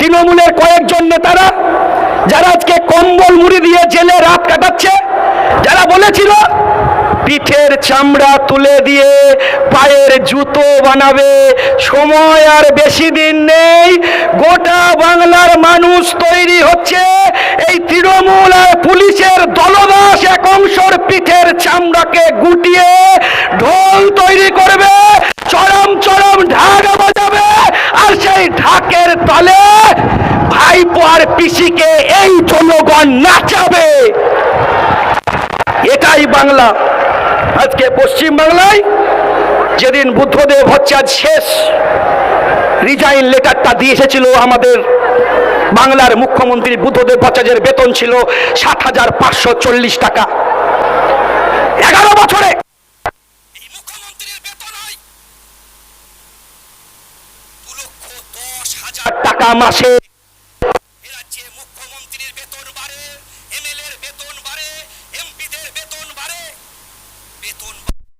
তৃণমূলের কয়েকজন নেতারা যারা আজকে কম্বল মুড়ি দিয়ে জেলে রাত কাটাচ্ছে, যারা বলেছিল, পিঠের চামড়া তুলে দিয়ে পায়ের জুতো বানাবে, সময় আর বেশি দিন নেই, গোটা বাংলার মানুষ তৈরি হচ্ছে, এই তৃণমূল আর পুলিশের দলদাস এক অংশর পিঠের চামড়াকে গুটিয়ে ঢোল তৈরি করবে চরম চরম ঢাক বাজাবে আর সেই ঢাকের তলে ভাইপো আর পিসিকে এই জনগণ নাচাবে এটাই বাংলা। আজকে পশ্চিম বাংলায় যেদিন বুদ্ধদেব হচ্ছে আজ শেষ রিজাইন লেটারটা দিয়ে এসেছিল আমাদের বাংলার মুখ্যমন্ত্রী বুদ্ধদেব ভট্টাচার্যের বেতন ছিল সাত হাজার পাঁচশো চল্লিশ টাকা। এগারো বছরে টাকা মুখ্যমন্ত্রীর বেতন হয় দু লক্ষ দশ হাজার টাকা মাসে এ রাজ্যে মুখ্যমন্ত্রীর বেতন বাড়ে এমএলএর বেতন বাড়ে এমপিদের বেতন বাড়ে বেতন পার্শ্ব শিক্ষকদের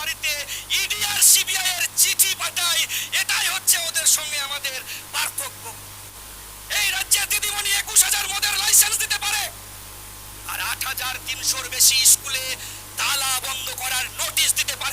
চিঠি পাঠাই, এটাই হচ্ছে ওদের সঙ্গে আমাদের পার্থক্য। এই রাজ্যে দিদিমণি একুশ হাজার মদের লাইসেন্স দিতে পারে। আর আট হাজার তিনশোর বেশি স্কুলে তালা বন্ধ করার নোটিশ দিতে পারে।